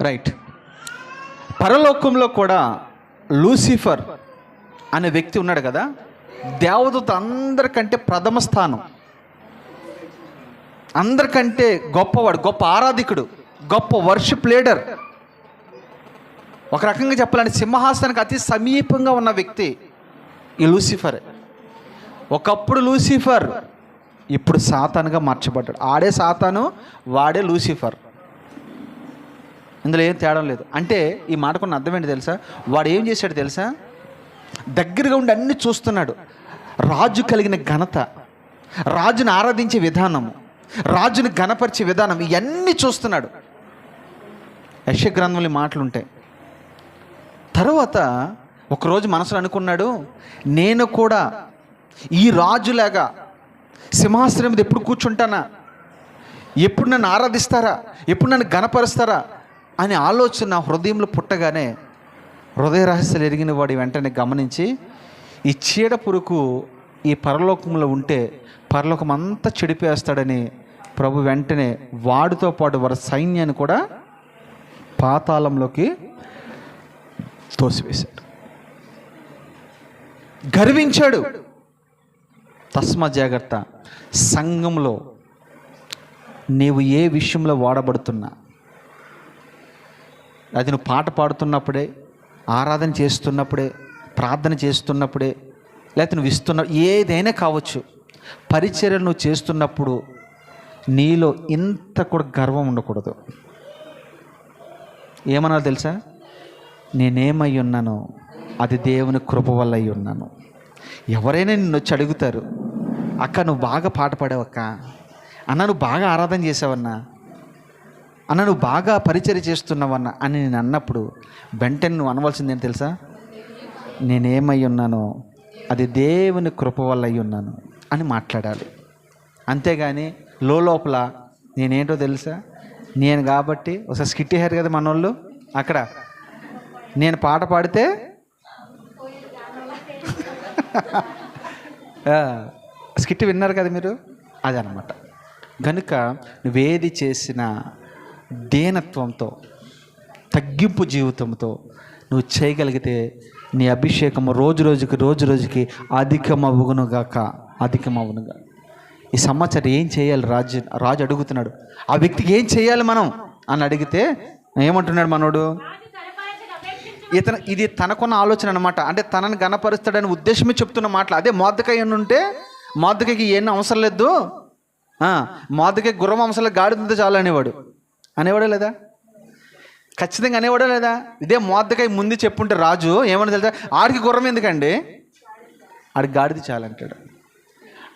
Right పరలోకంలో కూడా Lucifer అనే వ్యక్తి ఉన్నాడు కదా? దేవదూత అందరికంటే ప్రథమ స్థానం. అందరికంటే గొప్పవాడు గొప్ప ఆరాధికుడు గొప్ప వర్షిప్ లీడర్ ఒక రకంగా చెప్పాలంటే సింహాసనానికి అతి సమీపంగా ఉన్న వ్యక్తి ఈ లూసిఫర్. ఒకప్పుడు లూసిఫర్ ఇప్పుడు సాతానుగా మార్చబడ్డాడు. ఆడే సాతాను వాడే లూసిఫర్. ఇందులో ఏం తేడా లేదు. అంటే ఈ మాటకున్న అర్థం ఏంటి తెలుసా? వాడు ఏం చేశాడు తెలుసా? దగ్గరగా ఉండి అన్ని చూస్తున్నాడు. రాజు కలిగిన ఘనత రాజుని ఆరాధించే విధానము రాజుని ఘనపరిచే విధానం ఇవన్నీ చూస్తున్నాడు. యశ గ్రంథంలో ఈ మాటలు ఉంటాయి తర్వాత ఒకరోజు మనసులో అనుకున్నాడు నేను కూడా ఈ రాజులాగా సింహాసనం మీద ఎప్పుడు కూర్చుంటానా? ఎప్పుడు నన్ను ఆరాధిస్తారా? ఎప్పుడు నన్ను గణపరుస్తారా అనే ఆలోచన నా హృదయంలో పుట్టగానే హృదయ రహస్యాలు ఎరిగిన వాడి వెంటనే గమనించి ఈ చీడ పురుగు ఈ పరలోకంలో ఉంటే పరలోకం అంతా చెడిపేస్తాడని ప్రభు వెంటనే వాడితో పాటు వారి సైన్యాన్ని కూడా పాతాళంలోకి తోసివేశాడు. గర్వించాడు. తస్మ జాగ్రత్త. సంఘంలో నీవు ఏ విషయంలో వాడబడుతున్నా అది నువ్వు పాట పాడుతున్నప్పుడే ఆరాధన చేస్తున్నప్పుడే ప్రార్థన చేస్తున్నప్పుడే లేకపోతే నువ్వు ఇస్తున్న ఏదైనా కావచ్చు పరిచర్యలు నువ్వు చేస్తున్నప్పుడు నీలో ఇంత కూడా గర్వం ఉండకూడదు. ఏమన్నా తెలుసా? నేనేమై ఉన్నాను అది దేవుని కృప వల్ల అయి ఉన్నాను. ఎవరైనా నిన్ను వచ్చి అడుగుతారు అక్క నువ్వు బాగా పాట పాడావక్క. అన్న నువ్వు బాగా ఆరాధన చేసావన్నా. అన్న నువ్వు బాగా పరిచయం చేస్తున్నావన్న అని నేను అన్నప్పుడు వెంటనే నువ్వు అనవలసింది ఏంటి తెలుసా? నేనేమై ఉన్నానో అది దేవుని కృప వల్ల అయి ఉన్నాను అని మాట్లాడాలి. అంతేగాని లోపల నేనేంటో తెలుసా? నేను కాబట్టి ఒకసారి స్కిట్ వేశారు కదా మనోళ్ళు? అక్కడ. నేను పాట పాడితే? స్కిట్ విన్నారు కదా మీరు? అదనమాట. కనుక నువ్వేది చేసినా దేనత్వంతో తగ్గింపు జీవితంతో నువ్వు చేయగలిగితే నీ అభిషేకము రోజు రోజుకి రోజు రోజుకి అధికమవునుగాక అధికమవునుగా ఈ సంవత్సరం ఏం చేయాలి రాజు రాజు అడుగుతున్నాడు. ఆ వ్యక్తికి ఏం చేయాలి మనం? అని అడిగితే ఏమంటున్నాడు మనోడు? ఇతను ఇది తనకున్న ఆలోచన అనమాట అంటే తనని గణపరుస్తాడని ఉద్దేశమే చెప్తున్న మాటలు. అదే మోద్దకాయ ఉంటే మోద్దకాయకి ఏం అవసరం లేదు? మోద్దకాయ గుర్రం అవసరం లేదు గాడి అనేవాడో అనేవాడే లేదా? ఖచ్చితంగా అనేవాడే లేదా? ఇదే మోద్దకాయ ముందు చెప్పుంటే రాజు ఏమని తెలుసా? ఆడికి గుర్రం ఎందుకండి? ఆడికి గాడిది చాలంటాడు.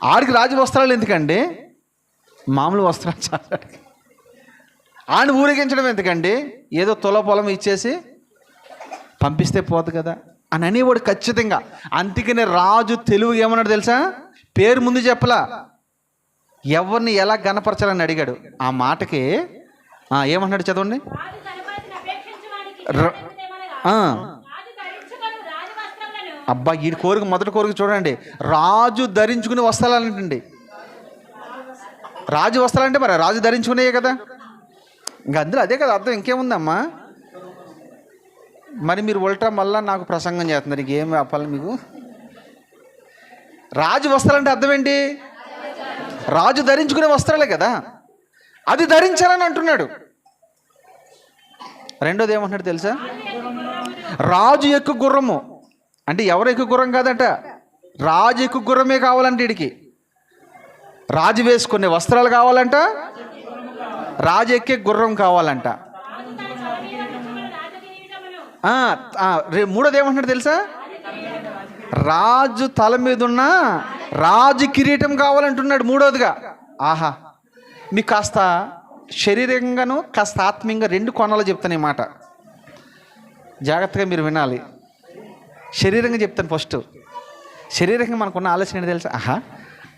ఆడికి రాజు వస్త్రాలు ఎందుకండి? మామూలు వస్త్రాలు చాలు. ఆడికి. ఆడిని ఊరేగించడం ఎందుకండి? ఏదో తుల పొలం ఇచ్చేసి పంపిస్తే పోదు కదా అని అనేవాడు ఖచ్చితంగా. అందుకనే రాజు తెలుగు ఏమన్నాడు తెలుసా? పేరు ముందు చెప్పలా. ఎవరిని ఎలా గనపరచాలని అడిగాడు? ఆ మాటకి ఆ, ఏమన్నాడు చదవండి. అబ్బా ఈ కోరిక మొదటి కోరిక చూడండి. రాజు ధరించుకుని వస్త్రాలంటండి రాజు వస్త్రాలంటే మరి రాజు ధరించుకునేయే కదా? ఇంకా అందులో అదే కదా అర్థం ఇంకేముందమ్మా? మరి మీరు ఉల్టా మళ్ళా నాకు ప్రసంగం చేస్తున్నారు ఇంకేం చెప్పాలి మీకు? రాజు వస్త్రాలంటే అర్థం ఏంటి? రాజు ధరించుకునే వస్త్రాలే కదా. అది ధరించాలని అంటున్నాడు. రెండోది ఏమంటున్నాడు తెలుసా? రాజు ఎక్కువ గుర్రము. అంటే ఎవరు ఎక్కువ గుర్రం కాదట? రాజు ఎక్కువ గుర్రమే కావాలంటే వీడికి రాజు వేసుకునే వస్త్రాలు కావాలంట రాజు ఎక్కే గుర్రం కావాలంట. మూడోది ఏమంటున్నాడు తెలుసా? రాజు తల మీద ఉన్న రాజు కిరీటం కావాలంటున్నాడు మూడోదిగా. ఆహా మీకు కాస్త శరీరంగాను కాస్త ఆత్మీయంగా రెండు కోణాలు చెప్తాను ఈ మాట. జాగ్రత్తగా మీరు వినాలి. శరీరంగా చెప్తాను ఫస్ట్. శరీరంగా మనకున్న ఆలోచన ఏంటి తెలుసా? ఆహా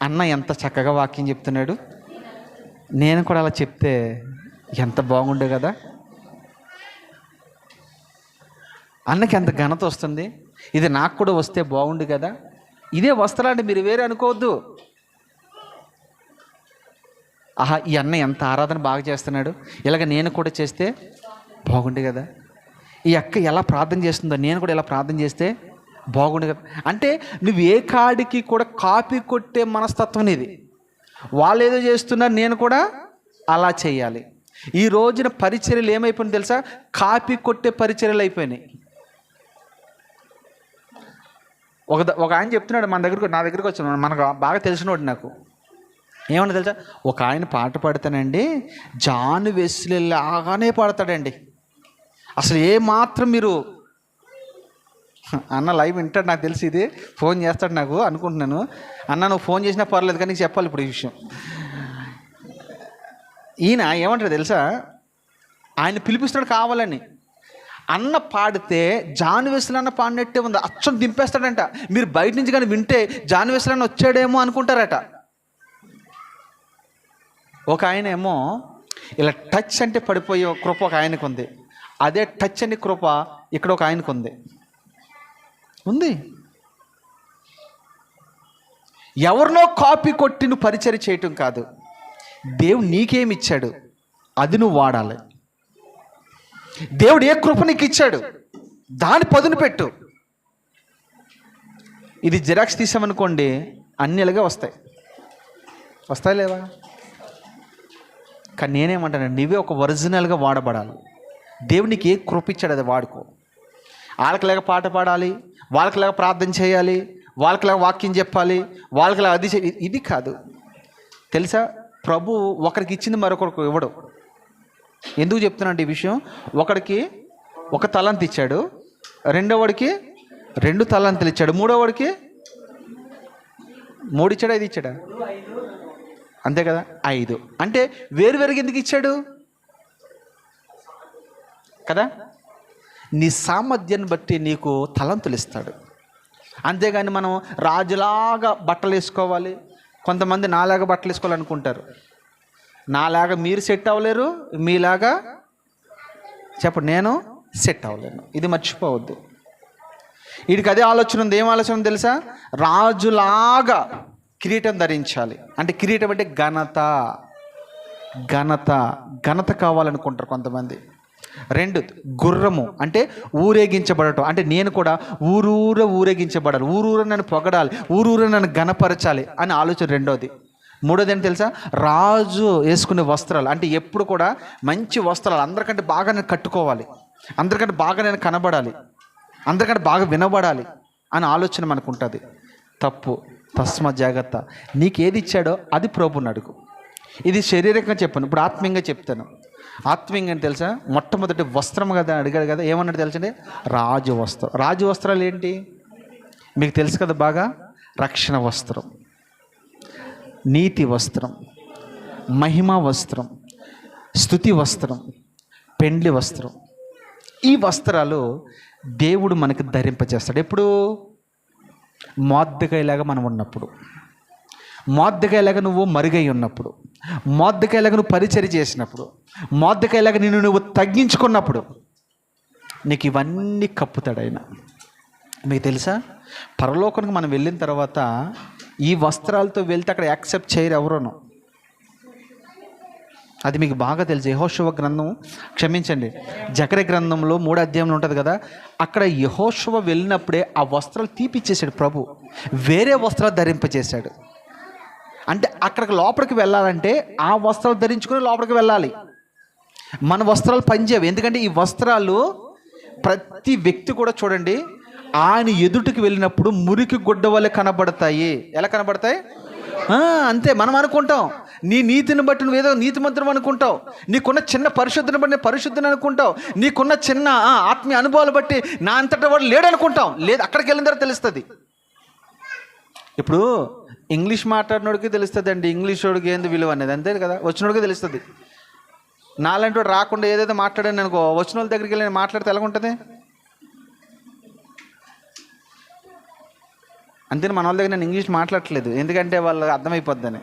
అన్న ఎంత చక్కగా వాక్యం చెప్తున్నాడు. నేను కూడా అలా చెప్తే ఎంత బాగుండే కదా? అన్నకి ఎంత ఘనత వస్తుంది? ఇది నాకు కూడా వస్తే బాగుండు కదా? ఇదే వస్త్రాన్ని మీరు వేరే అనుకోవద్దు. ఆహా ఈ అన్న ఎంత ఆరాధన బాగా చేస్తున్నాడు. ఇలాగ నేను కూడా చేస్తే బాగుండు కదా. ఈ అక్క ఎలా ప్రార్థన చేస్తుందో నేను కూడా ఎలా ప్రార్థన చేస్తే బాగుండు కదా. అంటే నువ్వు ఏ కాడికి కూడా కాపీ కొట్టే మనస్తత్వం ఇది వాళ్ళు ఏదో చేస్తున్నారు నేను కూడా అలా చేయాలి. ఈ రోజున పరిచర్యలు ఏమైపోయింది తెలుసా? కాపీ కొట్టే పరిచర్యలు అయిపోయినాయి. ఒక ఒక ఆయన చెప్తున్నాడు మన దగ్గరకు నా దగ్గరకు వచ్చిన మనకు బాగా తెలిసినోడు నాకు. ఏమన్నా తెలుసా? ఒక ఆయన పాట పాడతానండి జాను వెస్లీ లాగానే పాడతాడండి. అసలు ఏ మాత్రం మీరు అన్న లైవ్ వింటాడు నాకు తెలిసి ఇది ఫోన్ చేస్తాడు నాకు అనుకుంటున్నాను. అన్న నువ్వు ఫోన్ చేసినా పర్లేదు కానీ చెప్పాలి ఇప్పుడు ఈ విషయం. ఈయన ఏమంటారు తెలుసా? ఆయన పిలిపిస్తున్నాడు కావాలని. అన్న పాడితే జాన్ అన్న పాడినట్టే ఉంది అచ్చం దింపేస్తాడంట. మీరు బయట నుంచి కానీ వింటే జాన్ అన్న వచ్చాడేమో అనుకుంటారట. ఒక ఆయన ఏమో ఇలా టచ్ అంటే పడిపోయే కృప ఒక ఆయనకు ఉంది. అదే టచ్ అని కృప ఇక్కడ ఒక ఆయనకు ఉంది. ఉంది. ఎవరినో కాపీ కొట్టి నువ్వు పరిచయం చేయటం కాదు. దేవుడు నీకేమి ఇచ్చాడు? అది నువ్వు వాడాలి. దేవుడు ఏ కృప నీకు ఇచ్చాడు? దాని పదును పెట్టు. ఇది జిరాక్స్ తీసామనుకోండి అన్ని ఇలాగే వస్తాయి. వస్తాయి లేవా? కానీ నేనేమంటాను నువ్వే ఒక ఒరిజినల్గా వాడబడాలి. దేవునికి ఏ కృప ఇచ్చాడు అది వాడుకో. వాళ్ళకిలాగా పాట పాడాలి వాళ్ళకిలాగా ప్రార్థన చేయాలి వాళ్ళకిలాగా వాక్యం చెప్పాలి వాళ్ళకిలా అది చే- ఇది కాదు. తెలుసా? ప్రభు ఒకరికి ఇచ్చింది మరొకరికి ఇవ్వడు. ఎందుకు చెప్తున్నాను ఈ విషయం? ఒకడికి ఒక తలంత ఇచ్చాడు రెండోవాడికి రెండు తలంతలు ఇచ్చాడు మూడోవాడికి మూడు ఇచ్చాడా? ఇచ్చాడా? అంతే కదా? ఐదు. అంటే వేరు వేరుగా ఎందుకు ఇచ్చాడు? కదా? నీ సామర్థ్యాన్ని బట్టి నీకు తలంతులు ఇస్తాడు. అంతేగాని మనం రాజులాగా బట్టలు వేసుకోవాలి. కొంతమంది నాలాగా బట్టలు వేసుకోవాలనుకుంటారు. నాలాగా మీరు సెట్ అవ్వలేరు మీలాగా చెప్పండి నేను సెట్ అవ్వలేను. ఇది మర్చిపోవద్దు. వీడికి అదే ఆలోచన ఉంది. ఏం ఆలోచన తెలుసా? రాజులాగా కిరీటం ధరించాలి. అంటే కిరీటం అంటే ఘనత. ఘనత. ఘనత కావాలనుకుంటారు కొంతమంది. రెండు గుర్రము. అంటే ఊరేగించబడటం. అంటే నేను కూడా ఊరూర ఊరేగించబడాలి. ఊరూర నన్ను పొగడాలి. ఊరూర నన్ను ఘనపరచాలి అని ఆలోచన రెండోది. మూడోది ఏంటి తెలుసా? రాజు వేసుకునే వస్త్రాలు. అంటే ఎప్పుడు కూడా మంచి వస్త్రాలు. అందరికంటే బాగా నేను కట్టుకోవాలి. అందరికంటే బాగా నేను కనబడాలి. అందరికంటే బాగా వినబడాలి అని ఆలోచన మనకు ఉంటుంది. తప్పు. తస్మ జాగ్రత్త నీకు ఏది ఇచ్చాడో అది ప్రభుని అడుగు. ఇది శారీరకంగా చెప్పాను ఇప్పుడు ఆత్మీయంగా చెప్తాను. ఆత్మీయంగా అని తెలుసా? మొట్టమొదటి వస్త్రం కదా అడిగాడు కదా ఏమన్నాడు తెలుసండి? రాజు వస్త్రం. రాజు వస్త్రాలు ఏంటి? మీకు తెలుసు కదా బాగా? రక్షణ వస్త్రం. నీతి వస్త్రం. మహిమ వస్త్రం. స్థుతి వస్త్రం. పెండ్లి వస్త్రం. ఈ వస్త్రాలు దేవుడు మనకి ధరింపజేస్తాడు. ఎప్పుడు? మోద్దకాయలాగా మనం ఉన్నప్పుడు. మోద్దకాయలాగా నువ్వు మరుగై ఉన్నప్పుడు. మోద్దకాయలాగా నువ్వు పరిచర్య చేసినప్పుడు. మోద్దకాయలాగా నిన్ను నువ్వు తగ్గించుకున్నప్పుడు. నీకు ఇవన్నీ కప్పుతాడు ఆయన మీకు తెలుసా? పరలోకానికి మనం వెళ్ళిన తర్వాత ఈ వస్త్రాలతో వెళ్తే అక్కడ యాక్సెప్ట్ చేయరు ఎవరోనో. అది మీకు బాగా తెలుసు. యహోశివ గ్రంథం క్షమించండి. జకర గ్రంథంలో మూడు అధ్యాయంలో ఉంటుంది కదా? అక్కడ యహోశివ వెళ్ళినప్పుడే ఆ వస్త్రాలు తీపిచ్చేసాడు ప్రభు. వేరే వస్త్రాలు ధరింపచేశాడు. అంటే అక్కడికి లోపలికి వెళ్ళాలంటే ఆ వస్త్రాలు ధరించుకొని లోపలికి వెళ్ళాలి. మన వస్త్రాలు పనిచేయవు. ఎందుకంటే ఈ వస్త్రాలు ప్రతి వ్యక్తి కూడా చూడండి ఆయన ఎదుటికి వెళ్ళినప్పుడు మురికి గుడ్డ వల్లే కనబడతాయి. ఎలా కనబడతాయి? అంతే. మనం అనుకుంటాం. నీ నీతిని బట్టి నువ్వు ఏదో నీతిమంతుడు అనుకుంటావు. నీకున్న చిన్న పరిశుద్ధిని బట్టి పరిశుద్ధిని అనుకుంటావు. నీకున్న చిన్న ఆత్మీయ అనుభవాలు బట్టి నా అంతటా వాడు లేడనుకుంటాం. లేదు అక్కడికి వెళ్ళిన తర్వాత తెలుస్తుంది. ఇప్పుడు ఇంగ్లీష్ మాట్లాడినోడికి తెలుస్తుంది అండి ఇంగ్లీష్ వాడికి ఏంది విలువ అనేది? అంతే కదా? వచ్చినోడికి తెలుస్తుంది. నాలాంటి వాడు రాకుండా ఏదైతే మాట్లాడాను అనుకో వచ్చిన వాళ్ళ దగ్గరికి వెళ్ళి నేను మాట్లాడితే ఎలా ఉంటుంది అంతే మన వాళ్ళ దగ్గర నేను ఇంగ్లీష్ మాట్లాడట్లేదు. ఎందుకంటే వాళ్ళకి అర్థమైపోద్దని.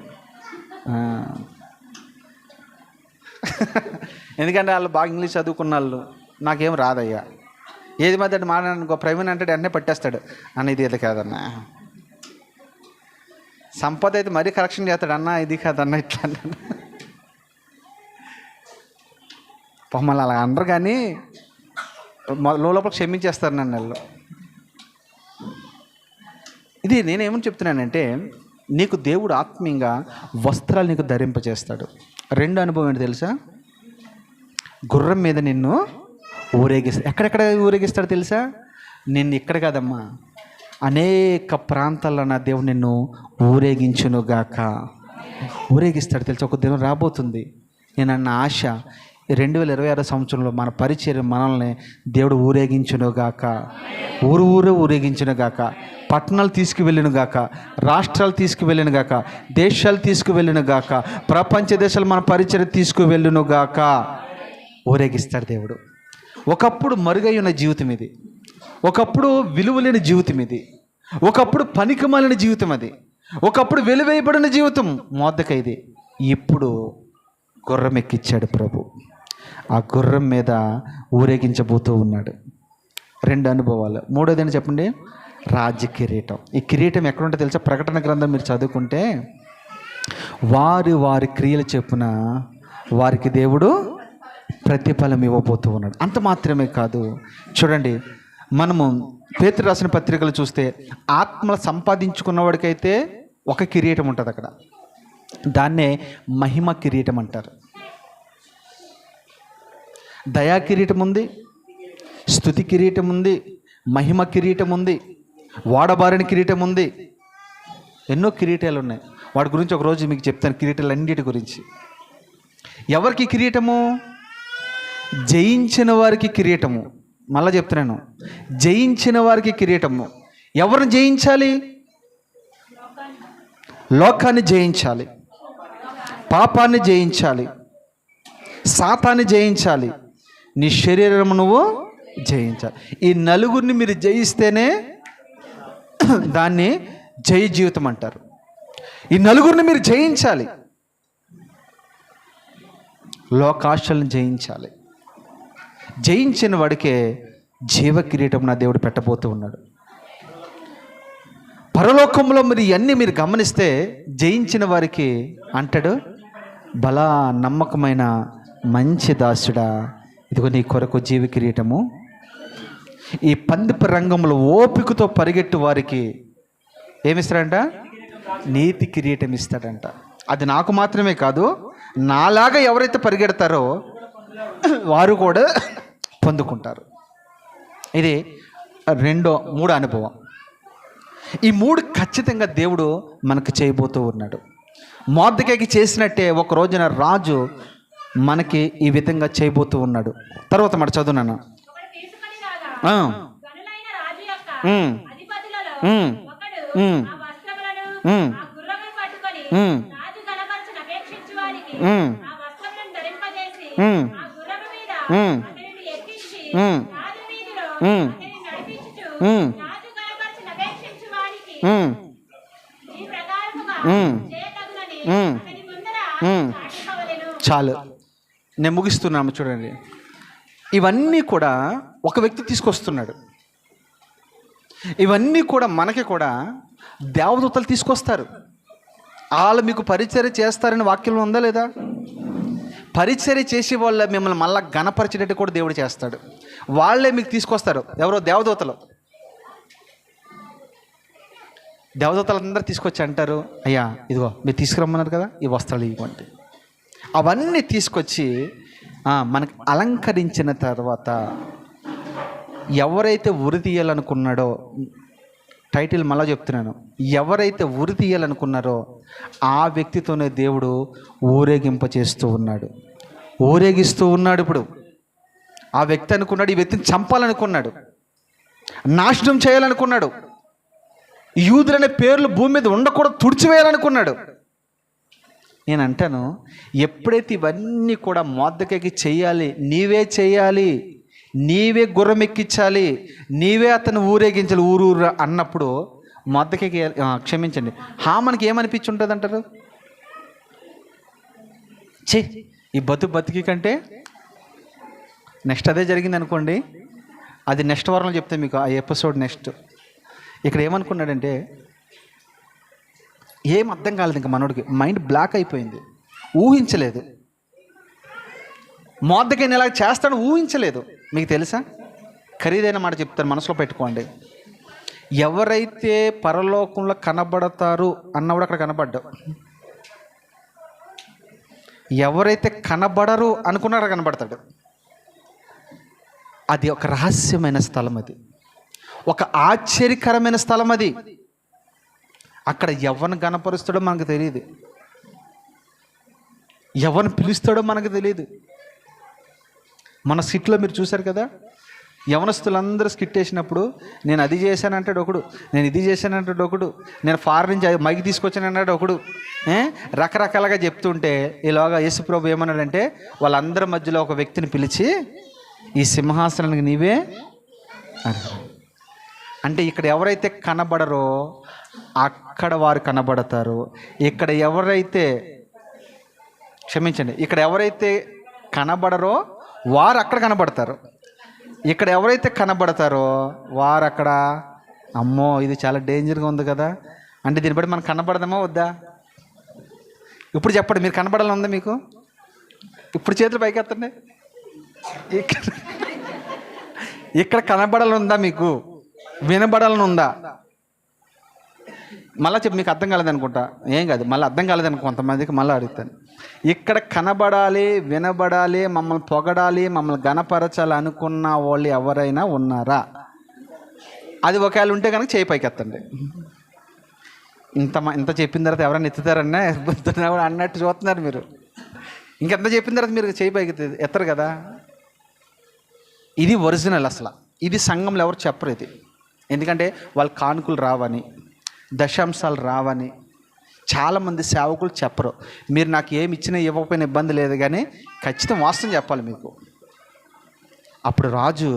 ఎందుకంటే వాళ్ళు బాగా ఇంగ్లీష్ చదువుకున్న వాళ్ళు. నాకేం రాదయ్యా. ఏది మధ్య మాట్లాడనుకో ప్రవీణ్ అంటే వెంటనే పట్టేస్తాడు. అన్న ఇది ఇది కాదన్నా. సంపద అయితే మరీ కరెక్షన్ చేస్తాడు. అన్న ఇది కాదన్న ఇట్లా అన్నాడు. అలా అనరు కానీ లోపల క్షమించేస్తారు నన్ను వాళ్ళు. ఇది నేనేమని చెప్తున్నానంటే నీకు దేవుడు ఆత్మీయంగా వస్త్రాలు నీకు ధరింపజేస్తాడు. రెండు అనుభవం ఏంటి తెలుసా? గుర్రం మీద నిన్ను ఊరేగిస్తాడు ఎక్కడెక్కడ ఊరేగిస్తాడు తెలుసా? నిన్ను ఇక్కడ కాదమ్మా. అనేక ప్రాంతాల్లో నా దేవుడు నిన్ను ఊరేగించునుగాక. ఊరేగిస్తాడు తెలుసా? ఒక దినం రాబోతుంది. నేను అన్న ఆశ రెండు వేల ఇరవై ఆరో సంవత్సరంలో మన పరిచయం మనల్ని దేవుడు ఊరేగించునుగాక ఊరు ఊరే ఊరేగించునుగాక పట్టణాలు తీసుకువెళ్ళిన గాక. రాష్ట్రాలు తీసుకువెళ్ళిన గాక. దేశాలు తీసుకువెళ్ళిన గాక. ప్రపంచ దేశాలు మన పరిచయం తీసుకువెళ్ళును గాక. ఊరేగిస్తాడు దేవుడు. ఒకప్పుడు మరుగై ఉన్న జీవితం ఇది. ఒకప్పుడు విలువలేని జీవితం ఇది. ఒకప్పుడు పనికిమాలిన జీవితం అది. ఒకప్పుడు వెలువేయబడిన జీవితం మోద్దకైది. ఇప్పుడు గుర్రం ఎక్కిచ్చాడు ప్రభు. ఆ గుర్రం మీద ఊరేగించబోతూ ఉన్నాడు. రెండు అనుభవాలు. మూడోది చెప్పండి? రాజ్య కిరీటం. ఈ కిరీటం ఎక్కడుంటే తెలుసా? ప్రకటన గ్రంథం మీరు చదువుకుంటే వారి వారి క్రియలు చెప్పున వారికి దేవుడు ప్రతిఫలం ఇవ్వబోతూ ఉన్నాడు. అంత మాత్రమే కాదు. చూడండి మనము పేతురు రాసిన పత్రికలు చూస్తే ఆత్మలు సంపాదించుకున్నవాడికైతే ఒక కిరీటం ఉంటుంది అక్కడ దాన్నే మహిమ కిరీటం అంటారు. దయా కిరీటం ఉంది స్థుతి కిరీటం ఉంది మహిమ కిరీటం ఉంది వాడబారిన కిరీటం ఉంది ఎన్నో కిరీటాలు ఉన్నాయి వాటి గురించి ఒకరోజు మీకు చెప్తాను కిరీటాలు అన్నిటి గురించి. ఎవరికి కిరీటము? జయించిన వారికి కిరీటము. మళ్ళా చెప్తున్నాను. జయించిన వారికి కిరీటము. ఎవరిని జయించాలి? లోకాన్ని జయించాలి. పాపాన్ని జయించాలి. సాతాన్ని జయించాలి. నీ శరీరము నువ్వు జయించాలి. ఈ నలుగురిని మీరు జయిస్తేనే దాన్ని జయ జీవితం అంటారు. ఈ నలుగురిని మీరు జయించాలి. లోకాశలను జయించాలి. జయించిన వాడికే జీవ కిరీటం నా దేవుడు పెట్టబోతూ ఉన్నాడు. పరలోకంలో మీరు ఇవన్నీ మీరు గమనిస్తే జయించిన వారికి అంటాడు బలా నమ్మకమైన మంచి దాసుడా ఇదిగో నీ కొరకు జీవి కిరీటము. ఈ పందిప రంగంలో ఓపికతో పరిగెట్టు వారికి ఏమిస్తాడంట? నీతి కిరీటం ఇస్తాడంట. అది నాకు మాత్రమే కాదు నాలాగా ఎవరైతే పరిగెడతారో వారు కూడా పొందుకుంటారు. ఇది రెండో మూడో అనుభవం. ఈ మూడు ఖచ్చితంగా దేవుడు మనకు చేయబోతూ ఉన్నాడు. మోర్దకాయకి చేసినట్టే ఒక రోజున రాజు మనకి ఈ విధంగా చేయబోతూ ఉన్నాడు తర్వాత మాట చదువునాను చాలు నేను ముగిస్తున్నాము చూడండి. ఇవన్నీ కూడా ఒక వ్యక్తి తీసుకొస్తున్నాడు. ఇవన్నీ కూడా మనకి కూడా దేవదూతలు తీసుకొస్తారు. వాళ్ళు మీకు పరిచర్య చేస్తారని వాక్యంలో ఉందా లేదా? పరిచర్య చేసే వాళ్ళ మిమ్మల్ని మళ్ళా గణపరిచేటట్టు కూడా దేవుడు చేస్తాడు. వాళ్ళే మీకు తీసుకొస్తారు. ఎవరో దేవదూతలు. దేవదూతలు అందరూ తీసుకొచ్చి అంటారు అయ్యా ఇదిగో మీరు తీసుకురమ్మన్నారు కదా ఈ వస్త్రాలు ఇవ్వండి. అవన్నీ తీసుకొచ్చి మనకు అలంకరించిన తర్వాత ఎవరైతే ఉరి తీయాలనుకున్నాడో టైటిల్ మళ్ళా చెప్తున్నాను. ఎవరైతే ఉరి తీయాలనుకున్నారో ఆ వ్యక్తితోనే దేవుడు ఊరేగింప చేస్తూ ఉన్నాడు. ఊరేగిస్తూ ఉన్నాడు ఇప్పుడు. ఆ వ్యక్తి అనుకున్నాడు ఈ వ్యక్తిని చంపాలనుకున్నాడు. నాశనం చేయాలనుకున్నాడు. యూదులనే పేర్లు భూమి మీద ఉండకూడదు తుడిచివేయాలనుకున్నాడు. నేను అంటాను ఎప్పుడైతే ఇవన్నీ కూడా మోద్దకకి చేయాలి నీవే చేయాలి నీవే గుర్రం ఎక్కించాలి నీవే అతను ఊరేగించాలి ఊరు ఊరు అన్నప్పుడు మొద్దకకి క్షమించండి. హా మనకి ఏమనిపించి ఉంటుంది అంటారు చే ఈ బతు బతికి కంటే నెక్స్ట్ అదే జరిగింది అనుకోండి అది నెక్స్ట్ వారంలో చెప్తే మీకు ఆ ఎపిసోడ్ నెక్స్ట్. ఇక్కడ ఏమనుకున్నాడంటే ఏం అర్థం కాలేదు ఇంకా మనోడికి. మైండ్ బ్లాక్ అయిపోయింది. ఊహించలేదు. మోద్దకైనా ఇలా చేస్తాడు ఊహించలేదు. మీకు తెలుసా? ఖరీదైన మాట చెప్తాను మనసులో పెట్టుకోండి. ఎవరైతే పరలోకంలో కనబడతారు అన్నవాడు అక్కడ కనబడ్డావు ఎవరైతే కనబడరు అనుకున్నారో కనబడతాడు. అది ఒక రహస్యమైన స్థలం అది. ఒక ఆశ్చర్యకరమైన స్థలం అది. అక్కడ ఎవరిని గణపరుస్తాడో మనకు తెలియదు. ఎవరిని పిలుస్తాడో మనకు తెలియదు. మన స్కిట్లో మీరు చూశారు కదా? యవనస్తులందరూ స్కిట్ వేసినప్పుడు నేను అది చేశానంటాడు ఒకడు నేను ఇది చేశానంటాడు ఒకడు నేను ఫారెన్ నుంచి మైకి తీసుకొచ్చానన్నాడు ఒకడు. రకరకాలుగా చెప్తుంటే ఈలోగా యేసుప్రభు ఏమన్నాడంటే వాళ్ళందరి మధ్యలో ఒక వ్యక్తిని పిలిచి ఈ సింహాసనానికి నీవే అన్నాడు. అంటే ఇక్కడ ఎవరైతే కనబడరో అక్కడ వారు కనబడతారు. ఇక్కడ ఎవరైతే క్షమించండి ఇక్కడ ఎవరైతే కనబడరో వారు అక్కడ కనబడతారు. ఇక్కడ ఎవరైతే కనబడతారో వారు అక్కడ అమ్మో ఇది చాలా డేంజర్గా ఉంది కదా. అంటే దీన్ని బట్టి మనం కనబడదామా వద్దా? ఇప్పుడు చెప్పండి మీరు కనబడాలని ఉందా మీకు? ఇప్పుడు చేతులు పైకి ఎత్తండి ఇక్కడ ఇక్కడ కనబడాలని ఉందా మీకు? వినబడాలని ఉందా మళ్ళీ చెప్పి మీకు అర్థం కాలేదనుకుంటా ఏం కాదు మళ్ళీ అర్థం కాలేదని కొంతమందికి మళ్ళీ అడుగుతాను. ఇక్కడ కనబడాలి వినబడాలి మమ్మల్ని పొగడాలి మమ్మల్ని గనపరచాలి అనుకున్న వాళ్ళు ఎవరైనా ఉన్నారా? అది ఒకవేళ ఉంటే కనుక చేయి పైకి ఎత్తండి ఇంత ఇంత చెప్పిన తర్వాత ఎవరైనా ఎత్తుతారన్నా ఎత్తుతున్నా అన్నట్టు చూస్తున్నారు మీరు. ఇంకెంత చెప్పిన తర్వాత మీరు చేయి పైకి ఎత్తరు కదా? ఇది ఒరిజినల్ అసలు. ఇది సంఘంలో ఎవరు చెప్పరు ఇది. ఎందుకంటే వాళ్ళు కానుకలు రావని దశాంశాలు రావని చాలామంది సేవకులు చెప్పరు. మీరు నాకు ఏమి ఇచ్చినా ఇవ్వకపోయిన ఇబ్బంది లేదు కానీ ఖచ్చితం వాస్తవం చెప్పాలి మీకు. అప్పుడు రాజు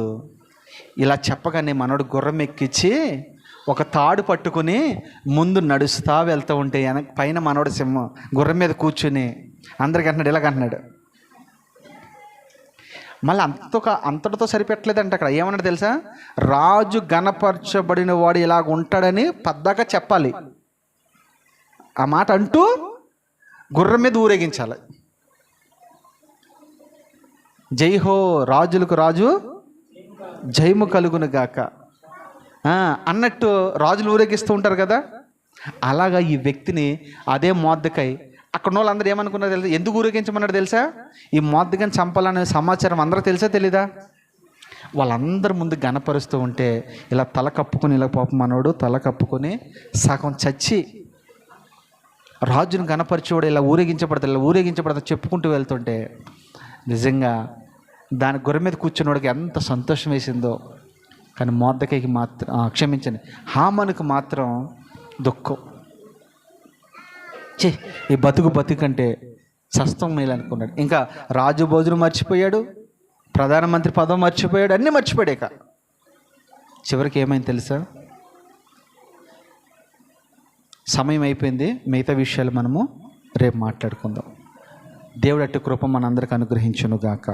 ఇలా చెప్పగానే మనోడు గుర్రం ఎక్కించి ఒక తాడు పట్టుకుని ముందు నడుస్తా వెళ్తూ ఉంటే వెనక పైన మనోడు సింహం గుర్రం మీద కూర్చుని అందరికి అంటున్నాడు ఇలాగంటున్నాడు మళ్ళీ అంతతో అంతటితో సరిపెట్టలేదంట అక్కడ. ఏమన్నాడు తెలుసా? రాజు గణపరచబడిన వాడు ఇలాగ ఉంటాడని పద్దాక చెప్పాలి. ఆ మాట అంటూ గుర్రం మీద ఊరేగించాలి. జై హో రాజులకు రాజు జయము కలుగును గాక. అన్నట్టు రాజులు ఊరేగిస్తూ ఉంటారు కదా? అలాగా ఈ వ్యక్తిని అదే మోద్దకై అక్కడ వాళ్ళందరూ ఏమనుకున్నారు తెలుసా ఎందుకు ఊరేగించమన్నాడు తెలుసా? ఈ మోద్దగని చంపాలనే సమాచారం అందరూ తెలుసా తెలీదా? వాళ్ళందరి ముందు గనపరుస్తూ ఉంటే ఇలా తల కప్పుకొని ఇలా పాపం మనోడు తల కప్పుకొని సగం చచ్చి రాజును గనపరిచేవాడు ఇలా ఊరేగించబడతాడు ఇలా ఊరేగించబడతా చెప్పుకుంటూ వెళ్తుంటే నిజంగా దాని గొర్రె మీద కూర్చున్నవాడికి ఎంత సంతోషం వేసిందో. కానీ మోద్దకైకి మాత్రం క్షమించండి హామనుకు మాత్రం దుఃఖం. చే ఈ బతుకు బతుకంటే సస్తం మేలు అనుకున్నాడు ఇంకా రాజు భోజనం మర్చిపోయాడు ప్రధానమంత్రి పదం మర్చిపోయాడు అన్నీ మర్చిపోయాడు ఇక. చివరికి ఏమైంది తెలుసా? సమయం అయిపోయింది మిగతా విషయాలు మనము రేపు మాట్లాడుకుందాం. దేవుడు అట్టి కృప మనందరికి అనుగ్రహించునుగాక.